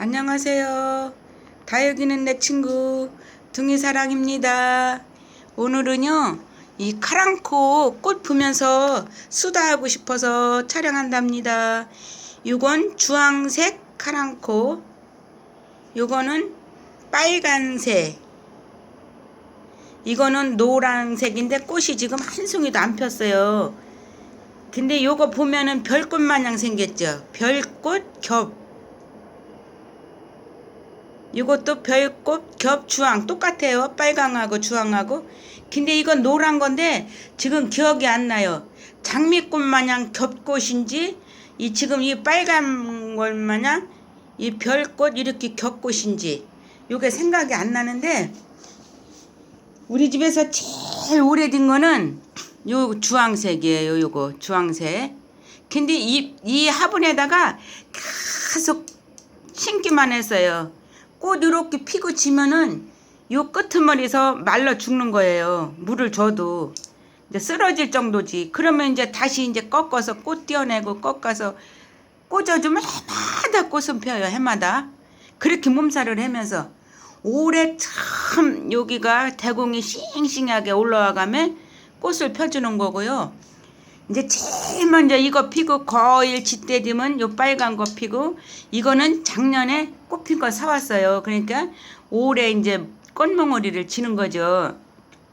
안녕하세요. 다육이는 내 친구 둥이사랑입니다. 오늘은요, 이 카랑코 꽃 보면서 수다하고 싶어서 촬영한답니다. 이건 주황색 카랑코, 요거는 빨간색, 이거는 노란색인데 꽃이 지금 한 송이도 안 폈어요. 근데 요거 보면은 별꽃 마냥 생겼죠. 별꽃 겹. 이것도 별꽃 겹 주황 똑같아요. 빨강하고 주황하고. 근데 이건 노란 건데 지금 기억이 안 나요. 장미꽃 마냥 겹꽃인지 이 지금 이 빨간 것 마냥 이 별꽃 이렇게 겹꽃인지 요게 생각이 안 나는데 우리 집에서 제일 오래된 거는 요 주황색이에요. 요거 주황색. 근데 이, 이 화분에다가 계속 심기만 했어요. 꽃 이렇게 피고 지면은 요 끄트머리에서 말라 죽는 거예요. 물을 줘도. 이제 쓰러질 정도지. 그러면 이제 다시 이제 꺾어서 꽃 띄어내고 꺾어서 꽂아주면 해마다 꽃은 펴요. 해마다. 그렇게 몸살을 하면서 올해 참 여기가 대공이 싱싱하게 올라와 가면 꽃을 펴주는 거고요. 이제 제일 먼저 이거 피고 거의 짙대 되면 요 빨간 거 피고 이거는 작년에 꽃핀 거 사왔어요. 그러니까 올해 이제 꽃몽오리를 치는 거죠.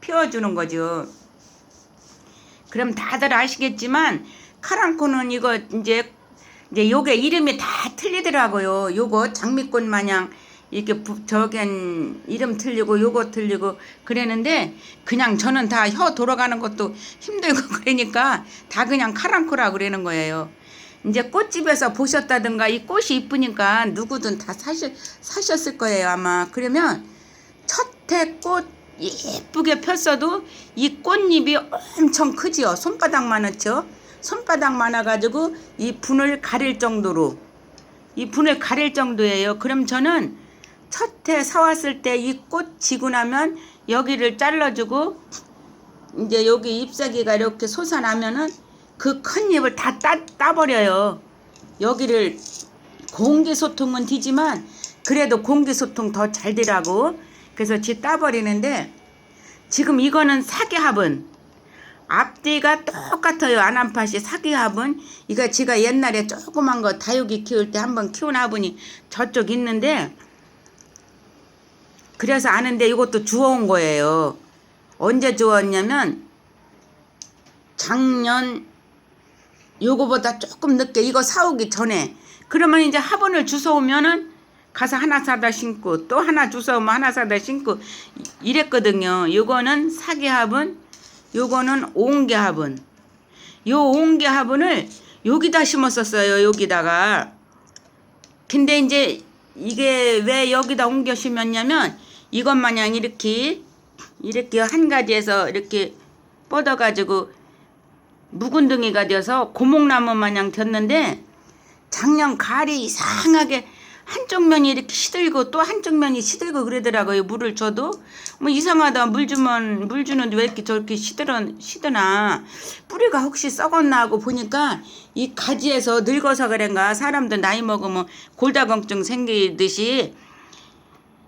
피워주는 거죠. 그럼 다들 아시겠지만 카랑코는 이거 이제 이제 요게 이름이 다 틀리더라고요. 요거 장미꽃 마냥 이렇게 부, 저겐 이름 틀리고 요거 틀리고 그랬는데 그냥 저는 다 혀 돌아가는 것도 힘들고 그러니까 다 그냥 카랑코라 그러는 거예요. 이제 꽃집에서 보셨다든가 이 꽃이 이쁘니까 누구든 다 사실 사셨을 거예요 아마. 그러면 첫 해 꽃 예쁘게 폈어도 이 꽃잎이 엄청 크지요. 손바닥만 하죠. 손바닥 많아가지고 이 분을 가릴 정도로 이 분을 가릴 정도예요. 그럼 저는 첫해 사왔을 때 이 꽃 지고 나면 여기를 잘라주고 이제 여기 잎사귀가 이렇게 솟아나면은 그 큰 잎을 다 따, 따버려요. 여기를 공기소통은 뒤지만 그래도 공기소통 더 잘 되라고 그래서 지 따버리는데 지금 이거는 사계합은 앞뒤가 똑같아요. 안암팥이 사기합은 이거 제가 옛날에 조그만 거 다육이 키울 때 한번 키운 화분이 저쪽 있는데 그래서 아는데 이것도 주워온 거예요. 언제 주웠냐면 작년 요거보다 조금 늦게 이거 사오기 전에 그러면 이제 화분을 주워오면은 가서 하나 사다 심고 또 하나 주워오면 하나 사다 심고 이랬거든요. 요거는 사기합은 요거는 옹개 화분. 요 옹개 화분을 여기다 심었었어요. 여기다가. 근데 이제 이게 왜 여기다 옮겨 심었냐면 이것 마냥 이렇게 이렇게 한 가지에서 이렇게 뻗어 가지고 묵은둥이가 돼서 고목나무 마냥 됐는데 작년 가을이 이상하게 한쪽 면이 이렇게 시들고 또 한쪽 면이 시들고 그러더라고요. 물을 줘도 뭐 이상하다. 물 주면 물 주는데 왜 이렇게 저렇게 시들어 시드나 뿌리가 혹시 썩었나 하고 보니까 이 가지에서 늙어서 그런가 사람들 나이 먹으면 골다공증 생기듯이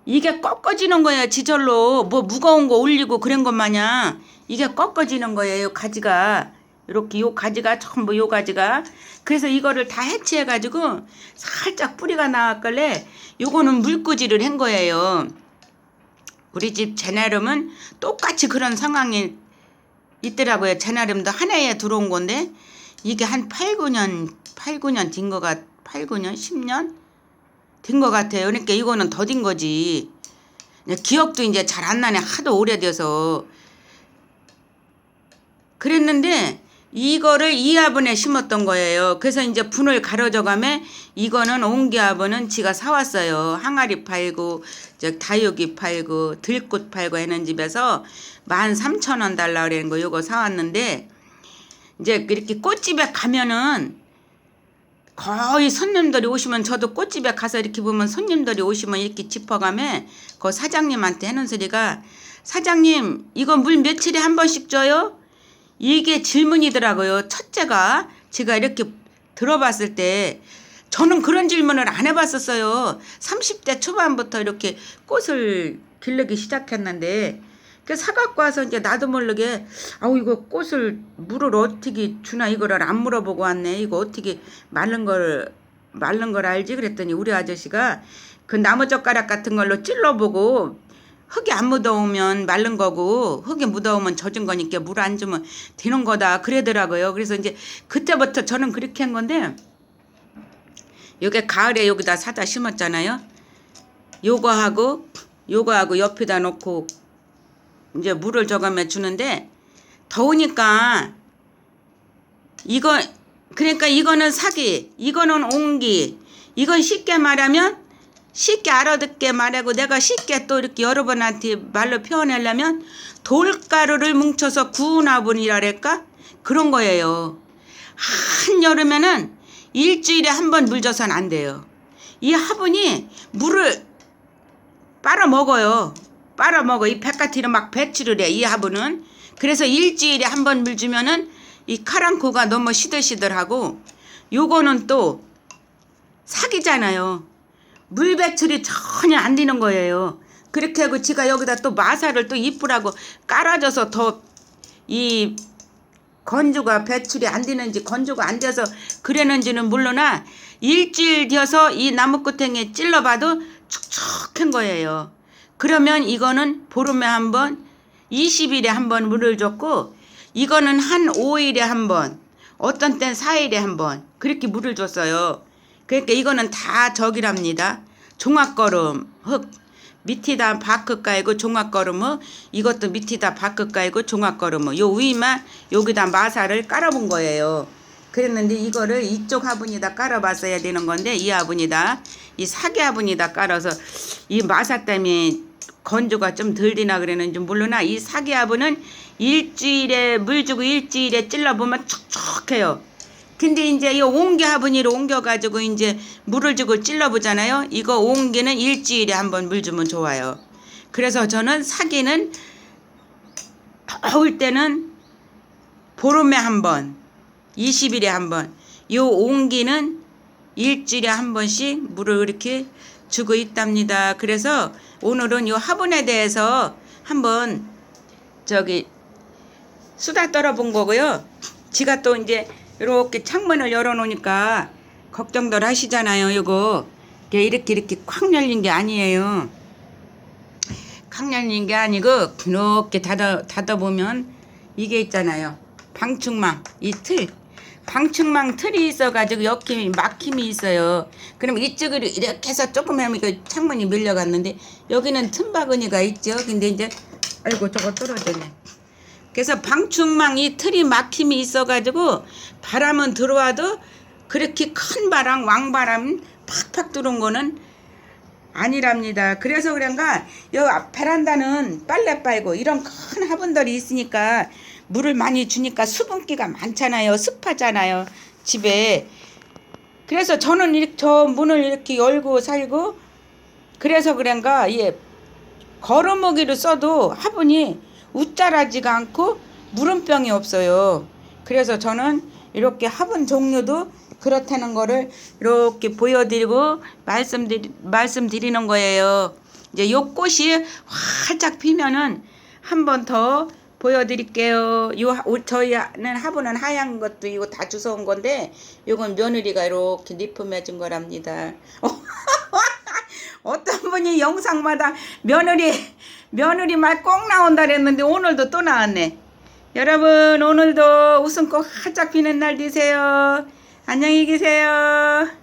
이게 꺾어지는 거예요. 지절로 뭐 무거운 거 올리고 그런 것 마냥 이게 꺾어지는 거예요. 가지가 이렇게 요 가지가 전부 요 가지가 그래서 이거를 다 해치해 가지고 살짝 뿌리가 나왔길래 요거는 물꾸지를 한 거예요. 우리 집 제나름은 똑같이 그런 상황이 있더라고요. 제나름도 한 해에 들어온 건데 이게 한 8, 9년 8, 9년 된 거가 8, 9년 10년 된거 같아요. 그러니까 이거는 더딘 거지. 기억도 이제 잘 안 나네. 하도 오래돼서. 그랬는데 이거를 이 화분에 심었던 거예요. 그래서 이제 분을 가려져 가면 이거는 옹기 화분은 지가 사왔어요. 항아리 팔고 저 다육이 팔고 들꽃 팔고 하는 집에서 만 삼천 원 달라 그러는 거 요거 사왔는데 이제 이렇게 꽃집에 가면은 거의 손님들이 오시면 저도 꽃집에 가서 이렇게 보면 손님들이 오시면 이렇게 짚어가면 그 사장님한테 하는 소리가 사장님 이거 물 며칠에 한 번씩 줘요? 이게 질문이더라고요. 첫째가 제가 이렇게 들어봤을 때 저는 그런 질문을 안 해봤었어요. 30대 초반부터 이렇게 꽃을 기르기 시작했는데 그 사갖고 와서 이제 나도 모르게 아우 이거 꽃을 물을 어떻게 주나 이거를 안 물어보고 왔네. 이거 어떻게 마른 걸 마른 걸 알지 그랬더니 우리 아저씨가 그 나무 젓가락 같은 걸로 찔러보고 흙이 안 묻어오면 마른 거고 흙이 묻어오면 젖은 거니까 물 안 주면 되는 거다 그러더라고요. 그래서 이제 그때부터 저는 그렇게 한 건데 요게 가을에 여기다 사다 심었잖아요. 요거 하고 요거 하고 옆에다 놓고 이제 물을 저감해 주는데 더우니까 이거 그러니까 이거는 사기, 이거는 옹기. 이건 쉽게 말하면 쉽게 알아듣게 말하고 내가 쉽게 또 이렇게 여러분한테 말로 표현하려면 돌가루를 뭉쳐서 구운 화분이랄까 그런 거예요. 한 여름에는 일주일에 한 번물 줘서는 안 돼요. 이 화분이 물을 빨아 먹어요. 빨아 먹어. 이 백가티를 막 배출을 해. 이 화분은. 그래서 일주일에 한 번 물 주면은 이 카랑코가 너무 시들시들하고 요거는 또 사기잖아요. 물 배출이 전혀 안 되는 거예요. 그렇게 하고 지가 여기다 또 마사를 또 이쁘라고 깔아줘서 더 이 건조가 배출이 안 되는지 건조가 안 돼서 그랬는지는 몰라나 일주일 뒤어서 이 나무꽃탱이에 찔러봐도 축축한 거예요. 그러면 이거는 보름에 한 번, 20일에 한 번 물을 줬고 이거는 한 5일에 한 번, 어떤 땐 4일에 한 번 그렇게 물을 줬어요. 그러니까 이거는 다 적이랍니다. 종합거름 흙 밑에다 바크 깔고 종합거름은 이것도 밑에다 바크 깔고 종합거름은 요 위만 여기다 마사를 깔아본 거예요. 그랬는데 이거를 이쪽 화분에다 깔아봤어야 되는 건데 이 화분이다 이 사기 화분에다 깔아서 이 마사 때문에 건조가 좀 덜 되나 그랬는지 모르나 이 사기 화분은 일주일에 물 주고 일주일에 찔러보면 촉촉해요. 근데 이제 이 옹기 화분이로 옮겨가지고 이제 물을 주고 찔러보잖아요. 이거 옹기는 일주일에 한 번 물 주면 좋아요. 그래서 저는 사기는 더울 때는 보름에 한 번, 20일에 한 번, 요 옹기는 일주일에 한 번씩 물을 이렇게 주고 있답니다. 그래서 오늘은 요 화분에 대해서 한번 저기 수다 떨어본 거고요. 지가 또 이제 이렇게 창문을 열어놓으니까 걱정들 하시잖아요. 이거 이렇게 이렇게 콱 열린 게 아니에요. 콱 열린 게 아니고 이렇게 닫아 닫아 보면 이게 있잖아요. 방충망 이 틀. 방충망 틀이 있어가지고 여기 막힘이 있어요. 그럼 이쪽으로 이렇게 해서 조금 하면 그 창문이 밀려갔는데 여기는 틈바구니가 있죠. 근데 이제 아이고 저거 떨어졌네. 그래서 방충망 이 틀이 막힘이 있어가지고 바람은 들어와도 그렇게 큰 바람, 왕바람 팍팍 들어온 거는 아니랍니다. 그래서 그런가 여 베란다는 빨래 빨고 이런 큰 화분들이 있으니까 물을 많이 주니까 수분기가 많잖아요. 습하잖아요. 집에. 그래서 저는 이렇게 저 문을 이렇게 열고 살고 그래서 그런가 예 걸어먹이를 써도 화분이 웃자라지가 않고 물음병이 없어요. 그래서 저는 이렇게 화분 종류도 그렇다는 거를 이렇게 보여드리고 말씀드리, 말씀드리는 거예요. 이제 요 꽃이 활짝 피면은 한 번 더 보여드릴게요. 요 저희는 화분은 하얀 것도 이거 다 주워온 건데 요건 며느리가 이렇게 립품해준 거랍니다. 어떤 분이 영상마다 며느리 며느리 말 꼭 나온다 그랬는데 오늘도 또 나왔네. 여러분 오늘도 웃음꽃 활짝 피는 날 되세요. 안녕히 계세요.